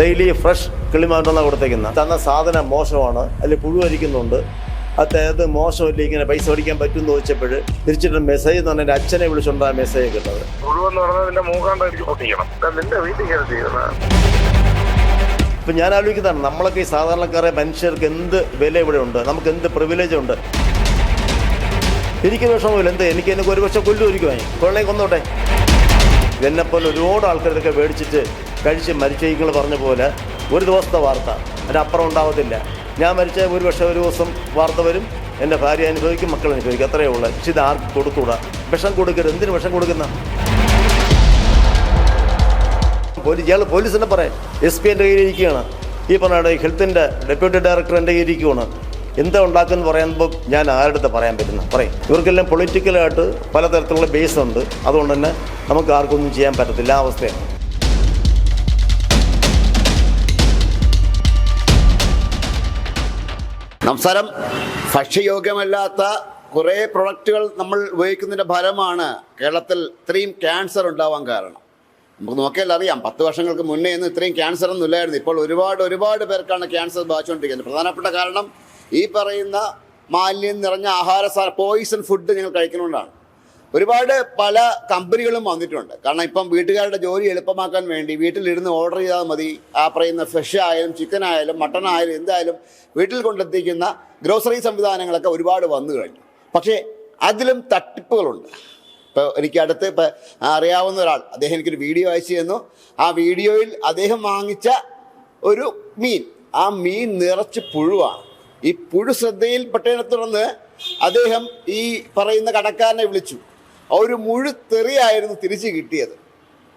Daily fresh കിളിമാറ്റെന്നാണ് കൊടുത്തേക്കുന്ന. തന്ന സാധനം മോശമാണ്. അതിൽ പുഴുവരിക്കുന്നുണ്ട് അതായത് മോശമില്ല ഇങ്ങനെ പൈസ മേടിക്കാൻ പറ്റുമെന്ന് ചോദിച്ചപ്പോൾ തിരിച്ചിട്ട് മെസ്സേജ് എന്ന് പറഞ്ഞാൽ അച്ഛനെ വിളിച്ചുകൊണ്ടാണ് മെസ്സേജ് കിട്ടുന്നത്. ഇപ്പം ഞാൻ ആലോചിക്കുന്നതാണ് നമ്മളൊക്കെ ഈ സാധാരണക്കാരെ മനുഷ്യർക്ക് എന്ത് വില ഇവിടെ ഉണ്ട്? നമുക്ക് എന്ത് പ്രിവിലേജ് ഉണ്ട്? എനിക്ക് വിഷമമില്ല എന്ത് എനിക്ക് എനിക്ക് ഒരു പക്ഷേ ഒരുക്കുവാങ്ങി കൊള്ളേ കൊന്നോട്ടെ. എന്നെപ്പോലെ ഒരുപാട് ആൾക്കാരൊക്കെ മേടിച്ചിട്ട് കഴിച്ച് മരിച്ചേങ്ങൾ പറഞ്ഞ പോലെ ഒരു ദിവസത്തെ വാർത്ത അതിനപ്പുറം ഉണ്ടാവത്തില്ല. ഞാൻ മരിച്ച ഒരു പക്ഷേ ഒരു ദിവസം വാർത്ത വരും. എന്റെ ഭാര്യ അനുഭവിക്കും മക്കൾ അനുഭവിക്കും. അത്രയേ ഉള്ളൂ. പക്ഷെ ഇത് ആർക്കും കൊടുത്തുകൂടാ. വിഷം കൊടുക്കരുത്. എന്തിനു വിഷം കൊടുക്കുന്ന? പോലീസ് ഇയാൾ പോലീസിനെ പറയാം. എസ് പി എന്റെ കയ്യിലിരിക്കുകയാണ് ഈ പറഞ്ഞ ഹെൽത്തിന്റെ ഡെപ്യൂട്ടി ഡയറക്ടർ എന്റെ കയ്യിലിരിക്കുകയാണ് എന്താ ഉണ്ടാക്കുമെന്ന് പറയുമ്പോൾ ഞാൻ ആരുടെ പറയാൻ പറ്റുന്ന? പറയും. ഇവർക്കെല്ലാം പൊളിറ്റിക്കലായിട്ട് പലതരത്തിലുള്ള ബേസ് ഉണ്ട്. അതുകൊണ്ട് തന്നെ നമുക്ക് ആർക്കൊന്നും ചെയ്യാൻ പറ്റത്തില്ല. ആ അവസ്ഥയാണ്. നമസ്കാരം. ഭക്ഷ്യയോഗ്യമല്ലാത്ത കുറേ പ്രൊഡക്റ്റുകൾ നമ്മൾ ഉപയോഗിക്കുന്നതിന്റെ ഫലമാണ് കേരളത്തിൽ ഇത്രയും ക്യാൻസർ ഉണ്ടാവാൻ കാരണം. നമുക്ക് നോക്കിയാൽ അറിയാം പത്ത് വർഷങ്ങൾക്ക് മുന്നേ ഒന്നും ഇത്രയും ക്യാൻസർ ഒന്നും ഇല്ലായിരുന്നു. ഇപ്പോൾ ഒരുപാട് ഒരുപാട് പേർക്കാണ് ക്യാൻസർ ബാധിച്ചുകൊണ്ടിരിക്കുന്നത്. പ്രധാനപ്പെട്ട കാരണം ഈ പറയുന്ന മാലിന്യം നിറഞ്ഞ ആഹാര പോയിസൺ ഫുഡ് നിങ്ങൾ കഴിക്കുന്നതുകൊണ്ടാണ്. ഒരുപാട് പല കമ്പനികളും വന്നിട്ടുണ്ട്. കാരണം ഇപ്പം വീട്ടുകാരുടെ ജോലി എളുപ്പമാക്കാൻ വേണ്ടി വീട്ടിലിരുന്ന് ഓർഡർ ചെയ്താൽ മതി. ആ പറയുന്ന ഫ്രഷ് ആയാലും ചിക്കൻ ആയാലും മട്ടൺ ആയാലും എന്തായാലും വീട്ടിൽ കൊണ്ടെത്തിക്കുന്ന ഗ്രോസറി സംവിധാനങ്ങളൊക്കെ ഒരുപാട് വന്നു കഴിഞ്ഞു. പക്ഷേ അതിലും തട്ടിപ്പുകളുണ്ട്. ഇപ്പോൾ എനിക്ക് അടുത്ത് ഇപ്പോൾ അറിയാവുന്ന ഒരാൾ അദ്ദേഹം എനിക്കൊരു വീഡിയോ അയച്ചു തന്നു. ആ വീഡിയോയിൽ അദ്ദേഹം വാങ്ങിച്ച ഒരു മീൻ. ആ മീൻ നിറച്ച് പുഴുവാണ്. ഈ പുഴു ശ്രദ്ധയിൽപ്പെട്ടതിനെ തുടർന്ന് അദ്ദേഹം ഈ പറയുന്ന കടക്കാരനെ വിളിച്ചു. ഒരു മുഴു തെറിയായിരുന്നു തിരിച്ചു കിട്ടിയത്.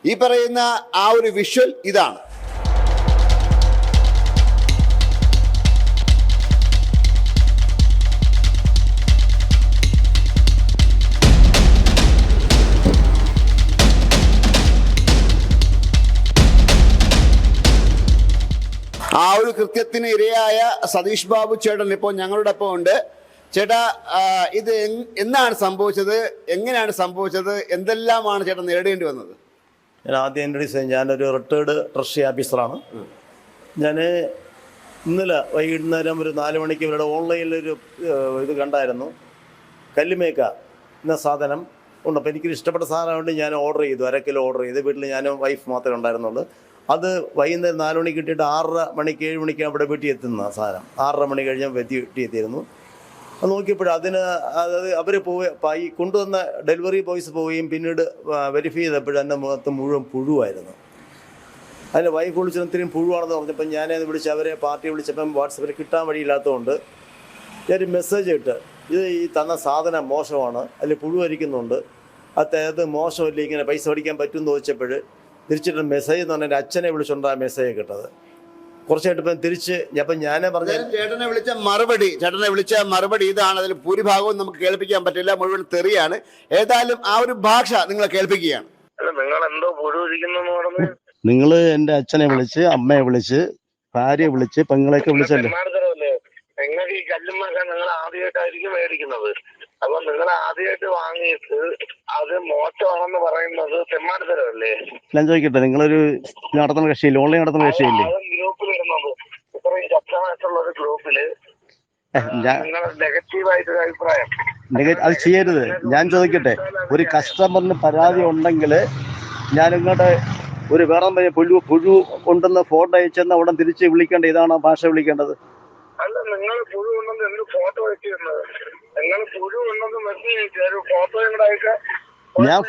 ഈ പറയുന്ന ആ ഒരു വിഷ്വൽ ഇതാണ്. ആ ഒരു കൃത്യത്തിന് ഇരയായ സതീഷ് ബാബു ചേട്ടൻ ഇപ്പോൾ ഞങ്ങളുടെ ഒപ്പം ഉണ്ട്. ചേട്ടാ ഇത് എന്നാണ് സംഭവിച്ചത്? എങ്ങനെയാണ് സംഭവിച്ചത്? എന്തെല്ലാമാണ് ചേട്ടൻ നേടേണ്ടി വന്നത്? ഞാൻ ആദ്യം ഇൻട്രൊഡ്യൂസ് ചെയ്യാൻ ഞാനൊരു റിട്ടയർഡ് ട്രഷറി ഓഫീസറാണ് ഞാൻ ഇന്നലെ വൈകുന്നേരം ഒരു നാല് മണിക്ക് ഇവരുടെ ഓൺലൈനിലൊരു ഒരു ഇത് കണ്ടായിരുന്നു. കല്ലുമേക്ക എന്ന സാധനം ഉണ്ട്. അപ്പോൾ എനിക്കൊരു ഇഷ്ടപ്പെട്ട സാധനമുണ്ട് ഞാൻ ഓർഡർ ചെയ്തു അര കിലോ ഓർഡർ ചെയ്ത്. വീട്ടിൽ ഞാനും വൈഫ് മാത്രമേ ഉണ്ടായിരുന്നുള്ളൂ. അത് വൈകുന്നേരം നാല് മണിക്ക് കിട്ടിയിട്ട് ആറര മണിക്ക് ഏഴ് മണിക്ക് അവിടെ വീട്ടിൽ എത്തുന്ന സാധനം. ആറര മണി കഴിഞ്ഞാൽ വെത്തി വീട്ടിൽ എത്തിയിരുന്നു നോക്കിയപ്പോൾ അതിന് അതായത് അവർ പോയി കൊണ്ടുവന്ന ഡെലിവറി ബോയ്സ് പോവുകയും പിന്നീട് വെരിഫൈ ചെയ്തപ്പോഴും എന്റെ മുഖത്ത് മുഴുവൻ പുഴുവായിരുന്നു. അതിന്റെ വൈഫ് വിളിച്ചത് ഇത്രയും പുഴുവാണെന്ന് പറഞ്ഞപ്പോൾ ഞാനത് വിളിച്ച് അവരെ പാർട്ടി വിളിച്ചപ്പം വാട്സപ്പിൽ കിട്ടാൻ വഴിയില്ലാത്തതുകൊണ്ട് ഞാനൊരു മെസ്സേജ് ഇട്ട് ഇത് ഈ തന്ന സാധനം മോശമാണ് അതിൽ പുഴുവരിക്കുന്നുണ്ട് അതായത് മോശമല്ലേ ഇങ്ങനെ പൈസ പഠിക്കാൻ പറ്റുമെന്ന് ചോദിച്ചപ്പോൾ തിരിച്ചിട്ട് മെസ്സേജ് എന്ന് പറഞ്ഞാൽ അച്ഛനെ വിളിച്ചുകൊണ്ടാണ് മെസ്സേജ് കിട്ടത് കുറച്ചായിട്ട് ഇപ്പം തിരിച്ച് അപ്പം ഞാനേ പറഞ്ഞ ചേട്ടനെ വിളിച്ച മറുപടി ചേട്ടനെ വിളിച്ച മറുപടി ഇതാണ്. അതിൽ ഭൂരിഭാഗവും നമുക്ക് കേൾപ്പിക്കാൻ പറ്റില്ല. മുഴുവൻ തെറിയാണ്. ഏതായാലും ആ ഒരു ഭാഷ നിങ്ങളെ കേൾപ്പിക്കുകയാണ്. നിങ്ങൾ നിങ്ങൾ എന്തോ നിങ്ങൾ എന്റെ അച്ഛനെ വിളിച്ച് അമ്മയെ വിളിച്ച് ഭാര്യയെ വിളിച്ച് പെങ്ങളെയൊക്കെ വിളിച്ചല്ലേ? നിങ്ങൾക്ക് ഈ കല്ലുമ്മൊക്കെ നിങ്ങൾ ആദ്യമായിട്ടായിരിക്കും മേടിക്കുന്നത്. അപ്പൊ നിങ്ങൾ ആദ്യമായിട്ട് വാങ്ങിയിട്ട് അത് മോശമാണെന്ന് പറയുന്നത് തെമ്മാടിത്തരമല്ലേ? ഞാൻ ചോദിക്കട്ടെ നിങ്ങളൊരു നടത്തുന്ന കക്ഷിയില്ല? ഓൺലൈൻ നടത്തുന്ന കക്ഷിയില്ലേ? ഗ്രൂപ്പിൽ ഇടുന്നത് ഇത്രയും ശക്തമായിട്ടുള്ള ഒരു ഗ്രൂപ്പിൽ അത് ചെയ്യരുത്. ഞാൻ ചോദിക്കട്ടെ ഒരു കസ്റ്റമറിന് പരാതി ഉണ്ടെങ്കിൽ ഞാൻ ഇങ്ങോട്ട് ഒരു വേറെ പുഴു പുഴു ഉണ്ടെന്ന് ഫോട്ടോ അയച്ചെന്ന് അവിടെ തിരിച്ച് വിളിക്കേണ്ട ഇതാണ് ഭാഷ വിളിക്കേണ്ടത്. അല്ല നിങ്ങൾ പുഴു ഉണ്ടെന്ന് എന്ത് ഫോട്ടോ അയച്ചിരുന്നത് നിങ്ങൾ പുഴു ഉണ്ടെന്ന് മെസ്സേജ് അയച്ചു ഒരു ഫോട്ടോയും കൂടെ ഞാൻ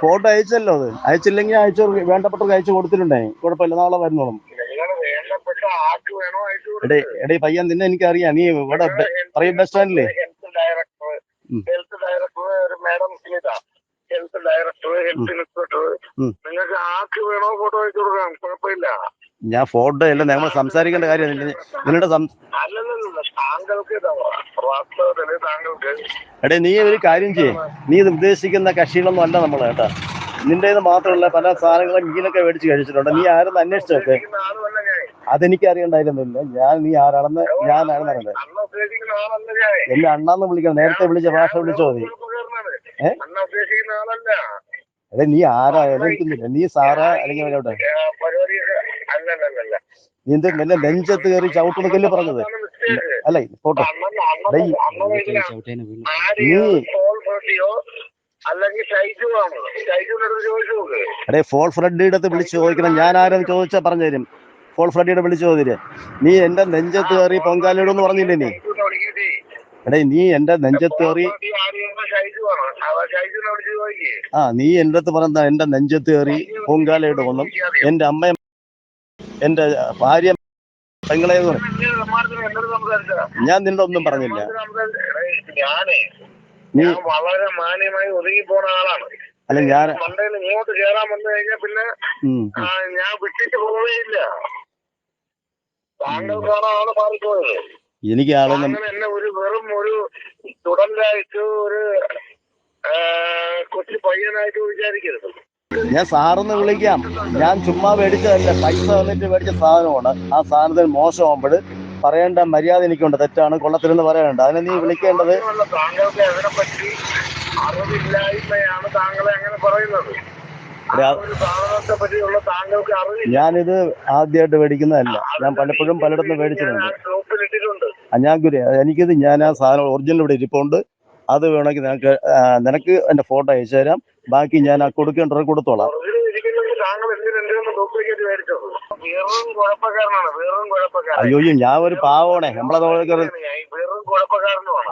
ഫോട്ടോ അയച്ചല്ലോ അത്. അയച്ചില്ലെങ്കിൽ അയച്ചു വേണ്ടപ്പെട്ടവർക്ക് അയച്ചു കൊടുത്തിട്ടുണ്ടായി കുഴപ്പമില്ല. നാളെ വരുന്നോളും. എടേ എടേ പയ്യൻ നിന്നെ എനിക്ക് എനിക്കറിയാം. നീ ഇവിടെ പറയും ബസ് സ്റ്റാൻഡില്ലേ ഹെൽത്ത് ഡയറക്ടർ ഒരു madam Smitha health director health inspector ഉം. നിങ്ങൾക്ക് ആർക്ക് വേണോ ഫോട്ടോ അയച്ചു കൊടുക്കാം? കുഴപ്പമില്ല. ഞാൻ ഫോട്ടോ അല്ല നമ്മൾ സംസാരിക്കേണ്ട കാര്യം നിങ്ങളുടെ സം അല്ലല്ലല്ല താങ്കൾക്ക് ഇതാ വാസ്തവത്തിൽ താങ്കൾക്ക് എടേ നീ ഒരു കാര്യം ചെയ്യേ. നീ ഇത് ഉദ്ദേശിക്കുന്ന കക്ഷികളൊന്നും അല്ല നമ്മൾ കേട്ടാ. നിന്റെ കയ്യിൽ മാത്രമല്ല പല സാധനങ്ങളും മീനൊക്കെ മേടിച്ച് കഴിച്ചിട്ടുണ്ട്. നീ ആരെന്ന് അന്വേഷിച്ചൊക്കെ അതെനിക്ക് അറിയണ്ടായിരുന്നില്ല ഞാൻ നീ ആരാണെന്ന് ഞാൻ ഞാൻ എന്നെ അണ്ണാന്ന് വിളിക്കണം. നേരത്തെ വിളിച്ച ഭാഷ വിളിച്ചോ മതി. ഏ? ഉദ്ദേശിക്കുന്ന ആളല്ല അതെ നീ ആരായാലും നീ സാറാ അല്ലെങ്കിൽ അവരോട്ടെ നിന്റെ നിന്റെ നെഞ്ചത്ത് കയറി ചവിട്ടുണക്കല്ലേ പറഞ്ഞത്. അല്ല പോട്ടെ ഇതിന് ആരെയോ ഫോൾ ചോദിച്ചു ഫ്രണ്ടിയുടെ അടുത്ത് വിളിച്ച് ചോദിക്കണം. ഞാൻ ആരും ചോദിച്ചാ പറഞ്ഞു തരും. ഫോൾ ഫ്രണ്ടിയുടെ വിളിച്ച് ചോദിര്. നീ എന്റെ നെഞ്ചത്ത് കയറി പൊങ്കാലിടുന്ന് പറഞ്ഞില്ലേ നീ? എടേ നീ എന്റെ നെഞ്ചത്ത് കയറി ഷൈജു ആണ്? അവ ഷൈജുവിനെ വിളിച്ച് ചോദിക്കേ. ആ നീ എന്റെ അടുത്ത് പറഞ്ഞ എന്റെ നെഞ്ചത്ത് കയറി പൊങ്കാലയിടുമെന്നും എന്റെ അമ്മയും എന്റെ ഭാര്യ പെങ്ങളെ ഞാൻ നിന്നോട് ഒന്നും പറഞ്ഞില്ല. ഞാനേ ഞാൻ വളരെ മാന്യമായി ഒതുങ്ങി പോണ ആളാണ്. അല്ല ഞാൻ മണ്ടയിൽ ഇങ്ങോട്ട് കേറാൻ വന്നു കഴിഞ്ഞാൽ പിന്നെ ഞാൻ വിട്ടിട്ട് പോവുകയില്ല താങ്കൾക്കാണ് ആൾ മാറിപ്പോയത്. എനിക്ക് അങ്ങനെ എന്നെ ഒരു വെറും ഒരു സ്റ്റുഡന്റായിട്ട് ഒരു കൊച്ചു പയ്യനായിട്ട് വിചാരിക്കരുത്. ഞാൻ സാറെന്ന് വിളിക്കാം. ഞാൻ ചുമ്മാ മേടിച്ചതല്ല പൈസ വന്നിട്ട് മേടിച്ച സാധനമാണ്. ആ സാധനത്തിന് മോശമാകുമ്പോൾ പറയേണ്ട മര്യാദ എനിക്കുണ്ട്. തെറ്റാണ്. കൊള്ളത്തിലെന്ന് പറയാനുണ്ട് അതിനെ നീ വിളിക്കേണ്ടത് മാത്രമല്ല, താങ്കൾക്ക് അതിനെ പറ്റി? അറിവില്ലായ്മയാണ് താങ്കളെ അങ്ങനെ പറയുന്നത്. ഞാനിത് ആദ്യമായിട്ട് മേടിക്കുന്നതല്ല. ഞാൻ പലപ്പോഴും പലയിടത്തും മേടിച്ചിട്ടുണ്ട്. ഞാൻ ഗുരു എനിക്കിത് ഞാൻ ആ സാധനം ഒറിജിനൽ ഇവിടെ ഇരിപ്പുണ്ട്. അത് വേണമെങ്കിൽ നിനക്ക് നിനക്ക് എന്റെ ഫോട്ടോ അയച്ചു തരാം. ബാക്കി ഞാൻ ആ കൊടുക്കേണ്ടത് കൊടുത്തോളാം. താങ്കൾ എന്തിനാ അയ്യോ ഞാൻ ഒരു പാവണേ നമ്മളെ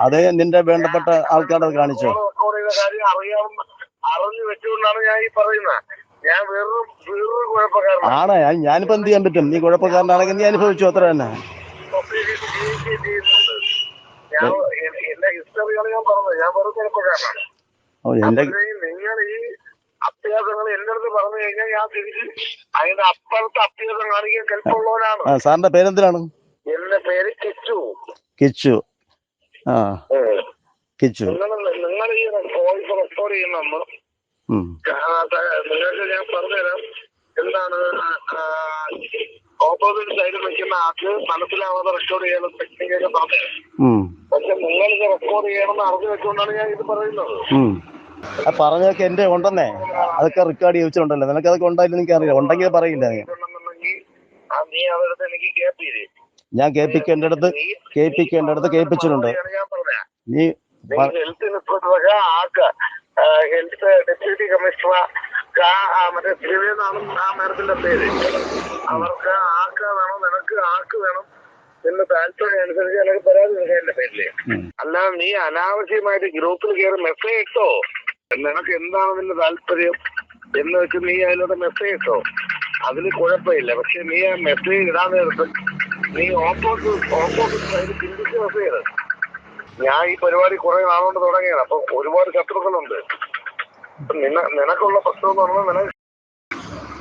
അതെ നിന്റെ വേണ്ടപ്പെട്ട ആൾക്കാരത് കാണിച്ചു? അറിഞ്ഞു വെച്ചുകൊണ്ടാണ് ഞാൻ ഈ പറയുന്നത്. ഞാൻ വെറും വെറും കുഴപ്പക്കാരനാണ്. ആണ് ഞാനിപ്പോ എന്ത് ചെയ്യാൻ പറ്റും? നീ കുഴപ്പക്കാരനാണെങ്കിൽ നീ അനുഭവിച്ചു അത്ര തന്നെ. എന്റെ ഹിസ്റ്ററിയാണ് ഞാൻ പറഞ്ഞത്. ഞാൻ വെറും കുഴപ്പക്കാരനാണ്. നിങ്ങൾ ഈ അഭ്യാസങ്ങൾ എന്റെ അടുത്ത് പറഞ്ഞു കഴിഞ്ഞാൽ ഞാൻ തിരിച്ച് അതിന്റെ അപ്പുറത്തെ അഭ്യാസം കാണിക്കാൻ കെൽപ്പുള്ളവനാണ്. സാറിന്റെ പേരെന്തിനാണ്? എന്റെ പേര് കിച്ചു. കിച്ചു. ആ കിച്ചു. നിങ്ങൾ നിങ്ങൾ ഈ വോയിസ് റെക്കോർഡ് ചെയ്യുന്ന നമ്മൾ നിങ്ങൾക്ക് ഞാൻ പറഞ്ഞുതരാം. എന്താണ് ഓപ്പോസിറ്റ് സൈഡിൽ നിൽക്കുന്ന ആൾക്ക് മനസ്സിലാവാതെ റെക്കോർഡ് ചെയ്യാനുള്ള ടെക്നിക്കൊക്കെ പറഞ്ഞത് പക്ഷെ നിങ്ങൾ ഇത് റെക്കോർഡ് ചെയ്യണമെന്ന് അറിഞ്ഞു വെച്ചുകൊണ്ടാണ് ഞാൻ ഇത് പറയുന്നത്. പറഞ്ഞതൊക്കെ എന്റെ ഉണ്ടെന്നേ. അതൊക്കെ റെക്കോർഡ് ചോദിച്ചിട്ടുണ്ടല്ലോ നിനക്ക് അതൊക്കെ ഉണ്ടായില്ല എനിക്ക് അറിയില്ല ഉണ്ടെങ്കിൽ പറയില്ല നീ. കേൾപ്പിക്കേണ്ട അടുത്ത് കേൾപ്പിക്കേണ്ട അടുത്ത് ഞാൻ കേൾപ്പിച്ചിട്ടുണ്ട്. ഞാൻ നീ ഹെൽത്ത് ഇൻസ്പെക്ടറൊക്കെ ആക്ക. ഹെൽത്ത് ഡെപ്യൂട്ടി കമ്മീഷണർ മറ്റേ ആ പേര്. അവർക്ക് ആക്ക വേണം നിനക്ക് ആക്ക് വേണം. നിന്റെ താല്പര്യം അനുസരിച്ച് എനിക്ക് പരാതി നൽകാൻ എന്റെ പേരിൽ. അല്ലാതെ നീ അനാവശ്യമായിട്ട് ഗ്രൂപ്പിൽ കയറി മെസ്സേജ് ഇട്ടോ? നിനക്ക് എന്താണ് നിന്റെ താല്പര്യം? എന്ന് വെച്ച് നീ അതിലൂടെ മെസ്സേജ് ഇട്ടോ? അതിൽ കുഴപ്പമില്ല. പക്ഷെ നീ ആ മെസ്സേജ് ഇടാൻ നേരത്ത് നീ ഓപ്പോസിറ്റ് ഓപ്പോസിറ്റ് സൈഡ് ചിന്തിച്ച് മെസ്സേജ് ഇട്. ഞാൻ ഈ പരിപാടി കുറെ നാളുകൊണ്ട് തുടങ്ങിയാണ് അപ്പൊ ഒരുപാട് ശത്രുക്കളുണ്ട്. നിന നിനക്കുള്ള പ്രശ്നം എന്ന് പറഞ്ഞാൽ നിനക്ക്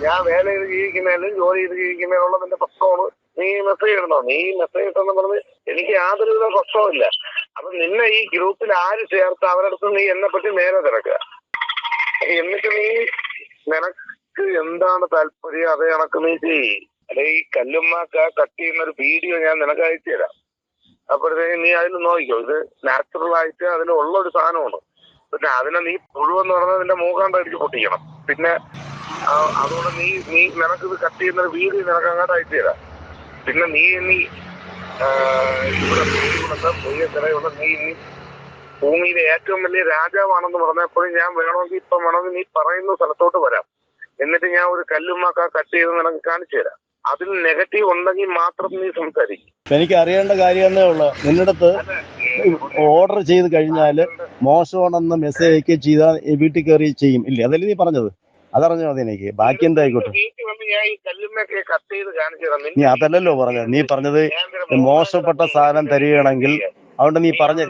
ഞാൻ വേല ചെയ്ത് ജീവിക്കുന്നതിലും ജോലി ചെയ്ത് ജീവിക്കുന്നതിനുള്ള നിന്റെ പ്രശ്നമാണ് നീ മെസ്സേജ് ഇടണോ? നീ മെസ്സേജ് ഇട്ടെന്ന് പറഞ്ഞ് എനിക്ക് യാതൊരുവിധ പ്രശ്നവുമില്ല. അപ്പൊ നിന്നെ ഈ ഗ്രൂപ്പിൽ ആര് ചേർത്ത് അവരടുത്ത് നീ എന്നെ പറ്റി നേരെ തിരക്കുക. എന്നിട്ട് നീ നിനക്ക് എന്താണ് താല്പര്യം? അതേ കണക്ക് നീ ചെയ്യ്. അല്ലെ ഈ കല്ലുമ്മക്ക കട്ട് ചെയ്യുന്ന ഒരു വീഡിയോ ഞാൻ നിനക്ക് അയച്ചു തരാം. അപ്പോഴത്തേക്ക് നീ അതിൽ നോക്കിക്കോ. ഇത് നാച്ചുറൽ ആയിട്ട് അതിലുള്ള ഒരു സാധനമാണ്. പിന്നെ അതിനെ നീ പുഴുവെന്ന് പറഞ്ഞാൽ നിന്റെ മൂക്കാണ്ട് അടിച്ച് പൊട്ടിക്കണം. പിന്നെ അതുകൊണ്ട് നീ നീ നിനക്കിത് കട്ട് ചെയ്യുന്ന ഒരു വീഡിയോ നിനക്ക് അങ്ങോട്ട് അയച്ചു തരാം. പിന്നെ നീ ആ, ഇവിടെ ഇവിടെ പുതിയ നീ ഇനി ഭൂമിയിലെ ഏറ്റവും വലിയ രാജാവാണെന്ന് പറഞ്ഞപ്പോഴും ഞാൻ വേണമെങ്കിൽ ഇപ്പം വേണമെങ്കിൽ നീ പറയുന്ന സ്ഥലത്തോട്ട് വരാം. എന്നിട്ട് ഞാൻ ഒരു കല്ലുമാക്ക കട്ട് ചെയ്ത് നിനക്ക് കാണിച്ചു തരാം. അതിൽ നെഗറ്റീവ് ഉണ്ടെങ്കിൽ മാത്രം നീ സംസാരിക്കും. എനിക്ക് അറിയേണ്ട കാര്യം എന്നേ ഉള്ളൂ. നിന്നിടത്ത് ഓർഡർ ചെയ്ത് കഴിഞ്ഞാൽ മോശമാണെന്ന് മെസ്സേജ് അയക്കുകയും ചെയ്താൽ വീട്ടിൽ കയറി ചെയ്യും. ഇല്ലേ? അതല്ലേ നീ പറഞ്ഞത്? അതറിഞ്ഞാൽ മതി എനിക്ക്? ബാക്കി എന്തായിക്കോട്ടെ നീ അതല്ലല്ലോ പറഞ്ഞത്. നീ പറഞ്ഞത് മോശപ്പെട്ട സാധനം തരികയാണെങ്കിൽ അതുകൊണ്ട് നീ പറഞ്ഞ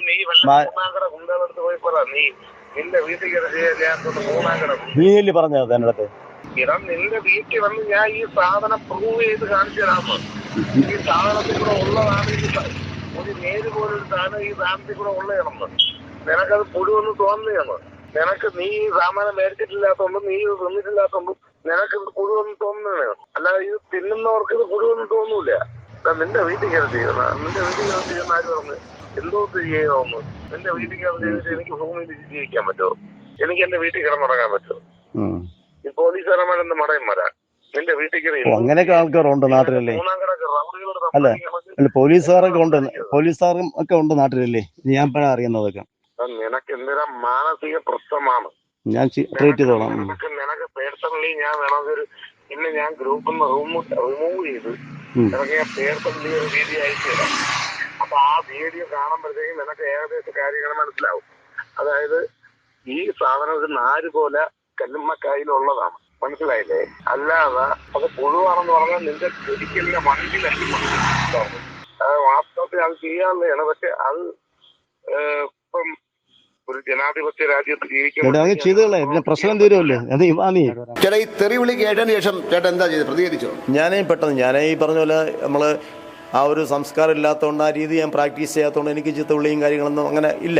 നീ അല്ലേ പറഞ്ഞത് എന്റെ അടുത്ത്? ഇടാം നിന്റെ വീട്ടിൽ വന്ന് ഞാൻ ഈ സാധനം പ്രൂവ് ചെയ്ത് കാണിച്ചു തരാമോ ഈ സാധനത്തിൽ കൂടെ ഉള്ളതാണ് ഈ സ- ഒരു നേര് പോലൊരു സാധനം ഈ സാധനത്തിൽ കൂടെ ഉള്ളതാണെന്ന് നിനക്കത് പുഴുവെന്ന് തോന്നുകയാണ്. നിനക്ക് നീ സാമാനം മേടിച്ചിട്ടില്ലാത്തോണ്ടും നീ ഇത് തിന്നിട്ടില്ലാത്തോണ്ടും നിനക്ക് ഇത് കുഴുവെന്ന് തോന്നുന്നതാണ് അല്ലാതെ ഇത് തിന്നുന്നവർക്ക് ഇത് കുഴുവെന്ന് തോന്നൂല നിന്റെ വീട്ടിൽ കയറി ചെയ്യുന്ന നിന്റെ വീട്ടിൽ കയറി ചെയ്യുന്ന ആര് പറഞ്ഞു? എന്തോ ചെയ്യണമെന്ന് നിന്റെ വീട്ടിൽ കയറി ചെയ്തിട്ട് എനിക്ക് ഭൂമിയിൽ ജീവിക്കാൻ പറ്റുമോ? എനിക്ക് എന്റെ വീട്ടിൽ കിടന്നുറങ്ങാൻ പറ്റുമോ. ഈ പോലീസുകാരന്മാരെന്ന് മടയും വരാൻ. നിന്റെ വീട്ടിൽ കയറി അങ്ങനെയൊക്കെ ആൾക്കാരുണ്ട് നാട്ടിലല്ലേ? അല്ലെ പോലീസുകാരൊക്കെ ഉണ്ട് പോലീസുകാരും ഒക്കെ ഉണ്ട് നാട്ടിലല്ലേ? ഞാൻ ഇപ്പോഴാണ് അറിയുന്നതൊക്കെ നിനക്ക് എന്തിനാ മാനസിക പ്രശ്നമാണ്. ഞാൻ ട്രീറ്റ് ചെയ്തോളാം. നിനക്ക് നിനക്ക് പേഴ്സണലി ഞാൻ വേണമെങ്കിൽ പിന്നെ ഞാൻ ഗ്രൂപ്പിൽ നിന്ന് റിമൂവ് ചെയ്ത്. നിനക്ക് ഞാൻ പേഴ്സണലി ഒരു വീഡിയോ അയച്ചു തരാം. അപ്പൊ ആ വീഡിയോ കാണുമ്പോഴത്തേക്കും നിനക്ക് ഏകദേശ കാര്യങ്ങൾ മനസ്സിലാവും. അതായത് ഈ സാധനം ഒരു നാല് പോലെ കല്ലുമ്മക്കായിലുള്ളതാണ്. മനസ്സിലായില്ലേ? അല്ലാതെ അത് പുഴുവാണെന്ന് പറഞ്ഞാൽ നിന്റെ ഒരിക്കലിന്റെ മണ്ണിലല്ല അത് വാസ്തവത്തിൽ അത് ചെയ്യാനുള്ളതാണ്. പക്ഷെ അത് ഇപ്പം ഒരു ജനാധിപത്യ രാജ്യത്ത് പ്രശ്നം തീരുമല്ലേ ചേട്ടാ ഈ തെറി വിളി കേട്ടതിന് ശേഷം ചേട്ടൻ എന്താ ചെയ്ത് പ്രതികരിച്ചോ? ഞാനേ പെട്ടെന്ന് ഞാനേ ഈ പറഞ്ഞ പോലെ നമ്മൾ ആ ഒരു സംസ്കാരം ഇല്ലാത്തതുകൊണ്ട് ആ രീതി ഞാൻ പ്രാക്ടീസ് ചെയ്യാത്തതുകൊണ്ട് എനിക്ക് ചിത്തവിളിയും കാര്യങ്ങളൊന്നും അങ്ങനെ ഇല്ല.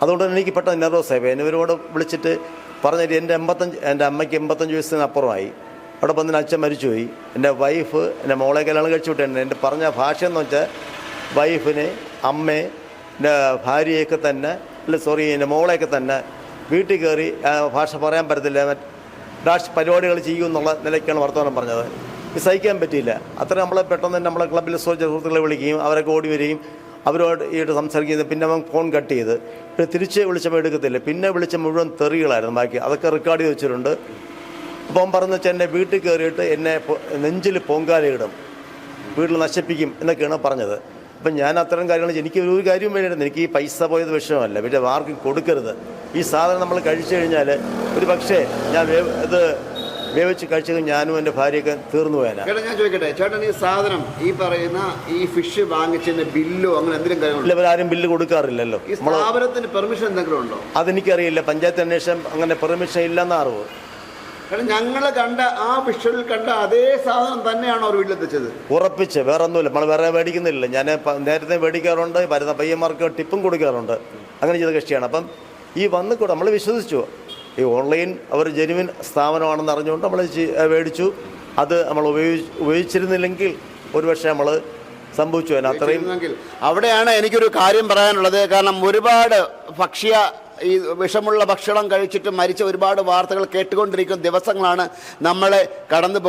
അതുകൊണ്ട് തന്നെ എനിക്ക് പെട്ടെന്ന് നെർവസ് ആയി എന്നിവരോട് വിളിച്ചിട്ട് പറഞ്ഞിട്ട് എന്റെ എൺപത്തഞ്ച് എന്റെ അമ്മയ്ക്ക് എൺപത്തഞ്ച് വയസ്സിന് അപ്പുറമായി. അവിടെ വന്നിട്ട് അച്ഛൻ മരിച്ചുപോയി. എന്റെ വൈഫ് എന്റെ മോളെ കല്യാണം കഴിച്ചു വിട്ടുണ്ട് എന്റെ പറഞ്ഞ ഭാഷ എന്ന് വെച്ചാൽ വൈഫിനെ അമ്മയെ എന്റെ ഭാര്യയൊക്കെ തന്നെ അല്ല സോറി എന്റെ മോളെയൊക്കെ തന്നെ വീട്ടിൽ കയറി ഭാഷ പറയാൻ പറ്റത്തില്ല. ഡാഷ് പരിപാടികൾ ചെയ്യും എന്നുള്ള നിലയ്ക്കാണ് വർത്തമാനം പറഞ്ഞത്. സഹിക്കാൻ പറ്റിയില്ല. അത്ര നമ്മളെ പെട്ടെന്ന് തന്നെ നമ്മളെ ക്ലബ്ബിലെ സുഹൃത്തുക്കളെ വിളിക്കുകയും അവരൊക്കെ ഓടി വരികയും അവരോട് ഈട്ട് സംസാരിക്കുന്നത് പിന്നെ അവൻ ഫോൺ കട്ട് ചെയ്ത്. പിന്നെ തിരിച്ച് വിളിച്ചപ്പോൾ എടുക്കത്തില്ല. പിന്നെ വിളിച്ച മുഴുവൻ തെറികളായിരുന്നു ബാക്കി. അതൊക്കെ റെക്കോർഡ് ചെയ്ത് വെച്ചിട്ടുണ്ട്. അപ്പം പറഞ്ഞു വെച്ചാൽ എന്റെ വീട്ടിൽ കയറിയിട്ട് എന്നെ നെഞ്ചിൽ പൊങ്കാലയിടും വീട്ടിൽ നശിപ്പിക്കും എന്നൊക്കെയാണ് പറഞ്ഞത്. അപ്പം ഞാൻ അത്തരം കാര്യങ്ങൾ എനിക്ക് ഒരു കാര്യം വേണ്ടിയിരുന്നു എനിക്ക് ഈ പൈസ പോയത് വിഷയമല്ല പിന്നെ ആർക്കും കൊടുക്കരുത്. ഈ സാധനം നമ്മൾ കഴിച്ചു കഴിഞ്ഞാൽ ഒരു പക്ഷേ ഞാൻ ഇത് വേവിച്ച് കഴിച്ചത് ഞാനും എന്റെ ഭാര്യയൊക്കെ തീർന്നു പോയാനാ. ചേട്ടാ ഞാൻ ചോദിക്കട്ടെ? ചേട്ടൻ ഈ സാധനം ഈ പറയുന്ന ഈ ഫിഷ് വാങ്ങിച്ചതിന്റെ ബില്ലോ അങ്ങനെ എന്തെങ്കിലും ഇല്ല ഇവരാരും ബില്ല് കൊടുക്കാറില്ലല്ലോ. സ്ഥാപനത്തിന് പെർമിഷൻ എന്തെങ്കിലും ഉണ്ടോ? അതെനിക്കറിയില്ല. പഞ്ചായത്ത് അന്വേഷണം അങ്ങനെ പെർമിഷൻ ഇല്ലെന്ന അറിവ്. കാരണം ഞങ്ങൾ കണ്ട ആ വിഷ്വലിൽ കണ്ട അതേ സാധനം തന്നെയാണ് അവർ വീട്ടിലെത്തിച്ചത്. ഉറപ്പിച്ച് വേറെ ഒന്നുമില്ല നമ്മൾ വേറെ മേടിക്കുന്നില്ല ഞാൻ നേരത്തെ മേടിക്കാറുണ്ട് വരുന്ന പയ്യന്മാർക്ക് ടിപ്പും കൊടുക്കാറുണ്ട്. അങ്ങനെ ചെയ്ത കക്ഷിയാണ്. അപ്പം ഈ വന്ന് കൂടെ നമ്മൾ വിശ്വസിച്ചു. ഈ ഓൺലൈൻ അവർ ജെനുവിൻ സ്ഥാപനമാണെന്ന് അറിഞ്ഞുകൊണ്ട് നമ്മൾ മേടിച്ചു. അത് നമ്മൾ ഉപയോഗിച്ച് ഉപയോഗിച്ചിരുന്നില്ലെങ്കിൽ ഒരുപക്ഷെ നമ്മൾ സംഭവിച്ചു. അതിന് അത്രയും അവിടെയാണ് എനിക്കൊരു കാര്യം പറയാനുള്ളത്. കാരണം ഒരുപാട് ഭക്ഷ്യ ഈ വിഷമുള്ള ഭക്ഷണം കഴിച്ചിട്ട് മരിച്ച ഒരുപാട് വാർത്തകൾ കേട്ടുകൊണ്ടിരിക്കുന്ന ദിവസങ്ങളാണ് നമ്മളെ കടന്നു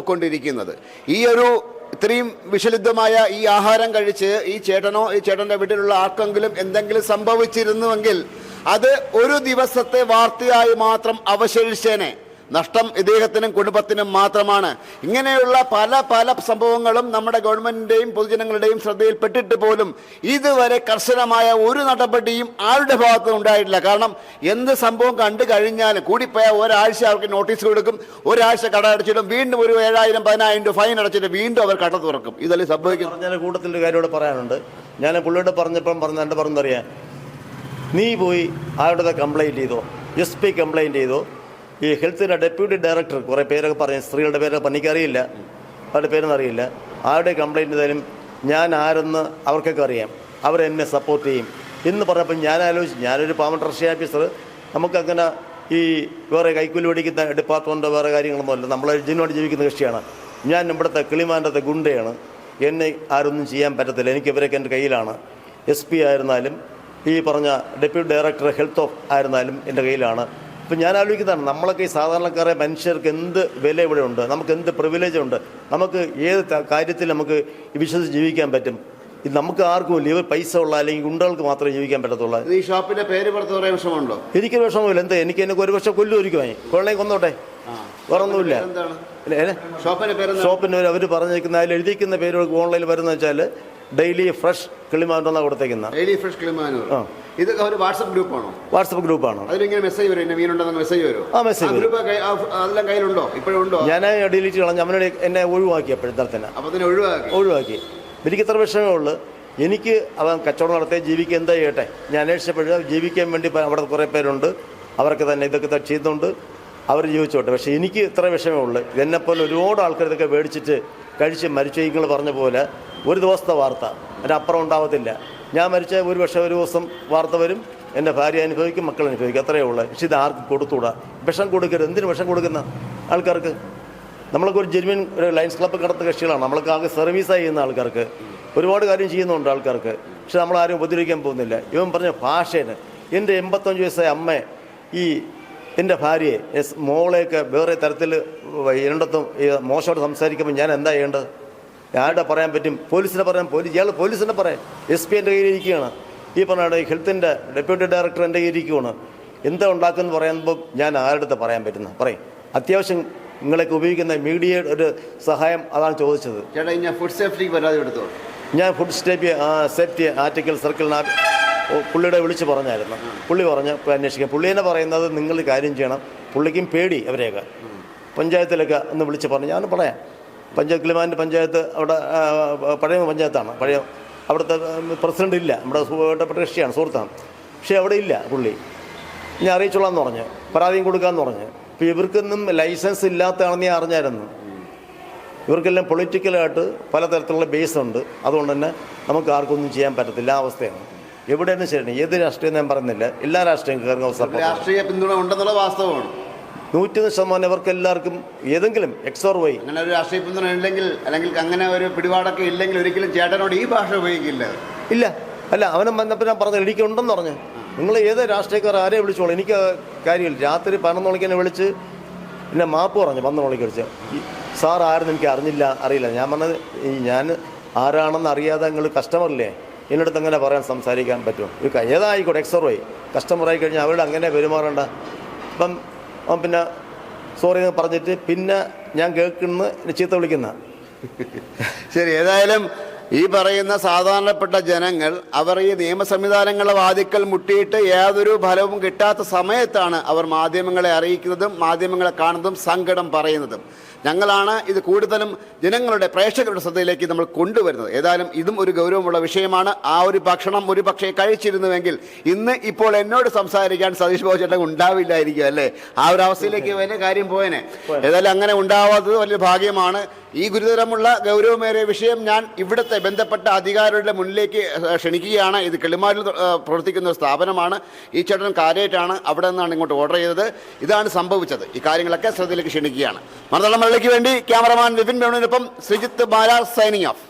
ഈ ഒരു ഇത്രയും വിഷലിദ്ധമായ ഈ ആഹാരം കഴിച്ച് ഈ ചേട്ടനോ ഈ ചേട്ടന്റെ വീട്ടിലുള്ള ആർക്കെങ്കിലും എന്തെങ്കിലും സംഭവിച്ചിരുന്നുവെങ്കിൽ അത് ഒരു ദിവസത്തെ വാർത്തയായി മാത്രം അവശേഷിച്ചേനെ. നഷ്ടം ഇദ്ദേഹത്തിനും കുടുംബത്തിനും മാത്രമാണ്. ഇങ്ങനെയുള്ള പല പല സംഭവങ്ങളും നമ്മുടെ ഗവൺമെന്റിന്റെയും പൊതുജനങ്ങളുടെയും ശ്രദ്ധയിൽപ്പെട്ടിട്ട് പോലും ഇതുവരെ കർശനമായ ഒരു നടപടിയും ആരുടെ ഭാഗത്തു ഉണ്ടായിട്ടില്ല. കാരണം എന്ത് സംഭവം കണ്ടു കഴിഞ്ഞാൽ കൂടിപ്പോയാൽ ഒരാഴ്ച അവർക്ക് നോട്ടീസ് കൊടുക്കും ഒരാഴ്ച കട അടച്ചിടും വീണ്ടും ഒരു ഏഴായിരം പതിനായിരം രൂപ ഫൈൻ അടച്ചിട്ട് വീണ്ടും അവർ കട തുറക്കും. ഇതല്ലേ സംഭവിക്കുന്നത് ഞാൻ കൂട്ടത്തിന്റെ കാര്യം ഇവിടെ പറയാനുണ്ട്. ഞാൻ പുള്ളിയോട് പറഞ്ഞപ്പം പറഞ്ഞ എന്റെ പറഞ്ഞറിയാം നീ പോയി ആരുടെ കംപ്ലൈന്റ് ചെയ്തോ? എസ് പി കംപ്ലൈന്റ് ചെയ്തോ? ഈ ഹെൽത്തിന്റെ ഡെപ്യൂട്ടി ഡയറക്ടർ കുറേ പേരൊക്കെ പറഞ്ഞു സ്ത്രീകളുടെ പേരൊക്കെ പണിക്കറിയില്ല അവരുടെ പേരൊന്നും അറിയില്ല. ആരുടെ കംപ്ലയിന്റ് ചെയ്താലും ഞാൻ ആരെന്ന് അവർക്കൊക്കെ അറിയാം. അവരെന്നെ സപ്പോർട്ട് ചെയ്യും. എന്ന് പറഞ്ഞപ്പോൾ ഞാൻ ആലോചിച്ചു ഞാനൊരു പാവം ട്രഷറി ഓഫീസർ നമുക്കങ്ങനെ ഈ വേറെ കൈക്കൂലി പഠിക്കുന്ന ഡിപ്പാർട്ട്മെന്റോ വേറെ കാര്യങ്ങളൊന്നുമല്ല നമ്മൾ ജീവനോട് ജീവിക്കുന്ന കൃഷിയാണ് ഞാൻ ഇവിടുത്തെ കിളിമാന്റെ ഗുണ്ടയാണ്. എന്നെ ആരൊന്നും ചെയ്യാൻ പറ്റത്തില്ല. എനിക്ക് ഇവരൊക്കെ എന്റെ കയ്യിലാണ്. എസ് പി ആയിരുന്നാലും ഈ പറഞ്ഞ ഡെപ്യൂട്ടി ഡയറക്ടർ ഹെൽത്ത് ഓഫ് ആയിരുന്നാലും എന്റെ കയ്യിലാണ്. ഇപ്പം ഞാൻ ആലോചിക്കുന്നതാണ് നമ്മളൊക്കെ ഈ സാധാരണക്കാരെ മനുഷ്യർക്ക് എന്ത് വില ഇവിടെ ഉണ്ട്? നമുക്ക് എന്ത് പ്രിവിലേജ് ഉണ്ട്? നമുക്ക് ഏത് കാര്യത്തിൽ നമുക്ക് വിശ്വസിച്ച് ജീവിക്കാൻ പറ്റും? ഇത് നമുക്ക് ആർക്കും ഇല്ല. ഇവർ പൈസ ഉള്ള അല്ലെങ്കിൽ ഗുണ്ടകൾക്ക് മാത്രമേ ജീവിക്കാൻ പറ്റത്തുള്ളൂ. ഈ ഷോപ്പിന്റെ പേര് പറഞ്ഞ വിഷമമുണ്ടോ? എനിക്കൊരു വിഷമമില്ല എന്താ? എനിക്ക് എനിക്ക് ഒരു വർഷം കൊല്ലു ഒരുക്കുമായി കൊള്ളേ കൊന്നോട്ടെ. വേറൊന്നുമില്ല. ഷോപ്പിന്റെ പേര് ഷോപ്പിന് അവർ പറഞ്ഞിരിക്കുന്ന അതിൽ എഴുതിക്കുന്ന പേര് ഓൺലൈനിൽ വരുന്ന വെച്ചാൽ ഡെയിലി ഫ്രഷ് കിളിമാനൂർ എന്നാണ് കൊടുത്തേക്കുന്നത് ഡെയിലി ഫ്രഷ് കിളിമാനൂർ. ആ. ഇത് ഒരു വാട്സപ്പ് ഗ്രൂപ്പാണോ? വാട്സപ്പ് ഗ്രൂപ്പാണ്. അതിലിങ്ങനെ മെസ്സേജ് വരും? എന്നെ മീനുണ്ടെന്ന് മെസ്സേജ് വരും? ആ, മെസ്സേജ്. ഗ്രൂപ്പ് അതെല്ലാം കയ്യിലുണ്ടോ? ഇപ്പോഴും ഉണ്ടോ? ഞാൻ ഡിലീറ്റ് കളഞ്ഞു അവനോട് എന്നെ ഒഴിവാക്കി അപ്പോഴത്തെ തന്നെ അപ്പൊ അതിനെ ഒഴിവാക്കി. ഒഴിവാക്കി. എനിക്ക് ഇത്ര വിഷയമേ ഉള്ളൂ. എനിക്ക് അവൻ കച്ചവടം നടത്തി ജീവിക്കുക എന്താ ചെയ്യട്ടെ? ഞാൻ അന്വേഷിച്ചപ്പോഴും ജീവിക്കാൻ വേണ്ടി അവിടെ കുറേ പേരുണ്ട്. അവർക്ക് തന്നെ ഇതൊക്കെ ചെയ്യുന്നുണ്ട്. അവർ ജീവിച്ചോട്ടെ. പക്ഷേ എനിക്ക് ഇത്ര വിഷയമേ ഉള്ളൂ. എന്നെപ്പോലെ ഒരുപാട് ആൾക്കാർ ഇതൊക്കെ മേടിച്ചിട്ട് കഴിച്ച് മരിച്ചു നിങ്ങൾ പറഞ്ഞ പോലെ ഒരു ദിവസത്തെ വാർത്ത. അതിനപ്പുറം ഉണ്ടാവത്തില്ല. ഞാൻ മരിച്ച ഒരു പക്ഷേ ഒരു ദിവസം വാർത്ത വരും. എന്റെ ഭാര്യ അനുഭവിക്കും മക്കൾ അനുഭവിക്കും. അത്രയേ ഉള്ളൂ. പക്ഷേ ഇത് ആർക്കും കൊടുത്തുകൂടാ? വിഷം കൊടുക്കരുത്. എന്തിനു വിഷം കൊടുക്കുന്ന ആൾക്കാർക്ക്? നമ്മളൊക്കെ ഒരു ജെനുവിൻ ഒരു ലയൻസ് ക്ലബ്ബ് കിടത്ത കക്ഷികളാണ്. നമ്മൾക്ക് ആകെ സർവീസായി ചെയ്യുന്ന ആൾക്കാർക്ക്. ഒരുപാട് കാര്യം ചെയ്യുന്നുണ്ട് ആൾക്കാർക്ക്. പക്ഷെ നമ്മളാരും ഉപദ്രവിക്കാൻ പോകുന്നില്ല. ഇവൻ പറഞ്ഞ ഭാഷേന്. എന്റെ എൺപത്തഞ്ച് വയസ്സായ അമ്മ ഈ എന്റെ ഭാര്യയെ മോളെയൊക്കെ വേറെ തരത്തിൽ ഇരണ്ടത്തും മോശമായിട്ട് സംസാരിക്കുമ്പോൾ ഞാൻ എന്താ ചെയ്യേണ്ടത്? ആരുടെ പറയാൻ പറ്റും? പോലീസിനെ പറയാൻ പോലീസ് ഇയാൾ പോലീസിനെ പറയാം എസ് പി എന്റെ കയ്യിൽ ഇരിക്കുകയാണ്. ഈ പറഞ്ഞ ഹെൽത്തിന്റെ ഡെപ്യൂട്ടി ഡയറക്ടർ എന്റെ കയ്യിൽ ഇരിക്കുകയാണ്. എന്താ ഉണ്ടാക്കുമെന്ന് പറയുമ്പോൾ ഞാൻ ആരുടെ അടുത്ത് പറയാൻ പറ്റുന്ന? പറയും. അത്യാവശ്യം നിങ്ങളൊക്കെ ഉപയോഗിക്കുന്ന മീഡിയയുടെ ഒരു സഹായം അതാണ് ചോദിച്ചത്. ചേട്ടാ ഞാൻ ഫുഡ് സേഫ്റ്റിക്ക് പരാതി കൊടുത്തോ ഞാൻ ഫുഡ് സ്റ്റേപ്പി സേഫ്റ്റി ആർട്ടിക്കൽ സർക്കിളിന് പുള്ളിയുടെ വിളിച്ച് പറഞ്ഞായിരുന്നു. പുള്ളി പറഞ്ഞ് അന്വേഷിക്കാം. പുള്ളി തന്നെ പറയുന്നത് നിങ്ങൾ കാര്യം ചെയ്യണം. പുള്ളിക്കും പേടി അവരെയൊക്കെ. പഞ്ചായത്തിലൊക്കെ ഒന്ന് വിളിച്ച് പറഞ്ഞു ഞാൻ പറയാം. പഞ്ചായത്ത് കിളിമാന്റെ പഞ്ചായത്ത് അവിടെ പഴയ പഞ്ചായത്താണ്. പഴയ അവിടുത്തെ പ്രസിഡന്റ് ഇല്ല. നമ്മുടെ പ്രതിഷ്ഠയാണ് സുഹൃത്താണ്. പക്ഷേ അവിടെ ഇല്ല പുള്ളി. ഞാൻ അറിയിച്ചോളാന്ന് പറഞ്ഞു. പരാതിയും കൊടുക്കാമെന്ന് പറഞ്ഞു. ഇപ്പോൾ ഇവർക്കൊന്നും ലൈസൻസ് ഇല്ലാത്തതാണെന്ന് ഞാൻ അറിഞ്ഞായിരുന്നു. ഇവർക്കെല്ലാം പൊളിറ്റിക്കലായിട്ട് പലതരത്തിലുള്ള ബേസ് ഉണ്ട്. അതുകൊണ്ട് തന്നെ നമുക്ക് ആർക്കൊന്നും ചെയ്യാൻ പറ്റത്തില്ല. അവസ്ഥയാണ്. എവിടെയാണ് ശരി ഏത് രാഷ്ട്രീയം ഞാൻ പറയുന്നില്ല. എല്ലാ രാഷ്ട്രീയക്കാർക്കും രാഷ്ട്രീയ പിന്തുണ ഉണ്ടെന്നുള്ള വാസ്തവമാണ്. നൂറ്റി ശതമാനം അവർക്ക് എല്ലാവർക്കും ഏതെങ്കിലും എക്സോർ വൈ അങ്ങനെ ഒരു രാഷ്ട്രീയ പിന്തുണ ഇല്ലെങ്കിൽ അല്ലെങ്കിൽ അങ്ങനെ ഒരു പിടിപാടൊക്കെ ഇല്ലെങ്കിൽ ഒരിക്കലും ചേട്ടനോട് ഈ ഭാഷ ഉപയോഗിക്കില്ല. ഇല്ല. അല്ല അവനെ വന്നപ്പോൾ ഞാൻ പറഞ്ഞു എനിക്കുണ്ടെന്ന് പറഞ്ഞു. നിങ്ങൾ ഏത് രാഷ്ട്രീയക്കാർ ആരെ വിളിച്ചോളൂ. എനിക്ക് കാര്യമില്ല. രാത്രി പതിനൊന്ന് മണിക്ക് എന്നെ വിളിച്ച് എന്നെ മാപ്പ് പറഞ്ഞു പന്ത്രണ്ട് മണിക്ക് വിളിച്ച്. സാർ ആരെന്ന് എനിക്ക് അറിഞ്ഞില്ല അറിയില്ല. ഞാൻ പറഞ്ഞത് ഈ ഞാൻ ആരാണെന്ന് അറിയാതെ നിങ്ങൾ കസ്റ്റമറില്ലേ എന്നടുത്ത് അങ്ങനെ പറയാൻ സംസാരിക്കാൻ പറ്റുമോ? ഏതായിക്കോട്ടെ എക്സർ വൈ കസ്റ്റമറായി കഴിഞ്ഞാൽ അവരുടെ അങ്ങനെ പെരുമാറേണ്ട. അപ്പം അവൻ പിന്നെ സോറി എന്ന് പറഞ്ഞിട്ട് പിന്നെ ഞാൻ കേൾക്കുന്ന ചീത്ത വിളിക്കുന്ന. ശരി ഏതായാലും ഈ പറയുന്ന സാധാരണപ്പെട്ട ജനങ്ങൾ അവർ ഈ നിയമ സംവിധാനങ്ങളുടെ വാതിക്കൽ മുട്ടിയിട്ട് യാതൊരു ഫലവും കിട്ടാത്ത സമയത്താണ് അവർ മാധ്യമങ്ങളെ അറിയിക്കുന്നതും മാധ്യമങ്ങളെ കാണുന്നതും സങ്കടം പറയുന്നതും. ഞങ്ങളാണ് ഇത് കൂടുതലും ജനങ്ങളുടെ പ്രേക്ഷകരുടെ ശ്രദ്ധയിലേക്ക് നമ്മൾ കൊണ്ടുവരുന്നത്. ഏതായാലും ഇതും ഒരു ഗൗരവമുള്ള വിഷയമാണ്. ആ ഒരു ഭക്ഷണം ഒരു പക്ഷേ കഴിച്ചിരുന്നുവെങ്കിൽ ഇന്ന് ഇപ്പോൾ എന്നോട് സംസാരിക്കാൻ സതീഷ് ബാബു ചേട്ടൻ ഉണ്ടാവില്ലായിരിക്കും അല്ലേ? ആ ഒരു അവസ്ഥയിലേക്ക് വലിയ കാര്യം പോയനെ. ഏതായാലും അങ്ങനെ ഉണ്ടാവാത്തത് വലിയ ഭാഗ്യമാണ്. ഈ ഗുരുതരമുള്ള ഗൗരവമേറിയ വിഷയം ഞാൻ ഇവിടുത്തെ ബന്ധപ്പെട്ട അധികാരികളുടെ മുന്നിലേക്ക് ക്ഷണിക്കുകയാണ്. ഇത് കിളിമാരിൽ പ്രവർത്തിക്കുന്ന ഒരു സ്ഥാപനമാണ്. ഈ ചേട്ടൻ കാര്യമായിട്ടാണ് അവിടെ നിന്നാണ് ഇങ്ങോട്ട് ഓർഡർ ചെയ്തത്. ഇതാണ് സംഭവിച്ചത്. ഈ കാര്യങ്ങളൊക്കെ ശ്രദ്ധയിലേക്ക് ക്ഷണിക്കുകയാണ്. മറുതളം മഴയ്ക്ക് വേണ്ടി ക്യാമറമാൻ വിപിൻ മേണുവിനൊപ്പം ശ്രീജിത്ത് ബാലാർ സൈനിങ് ഓഫ്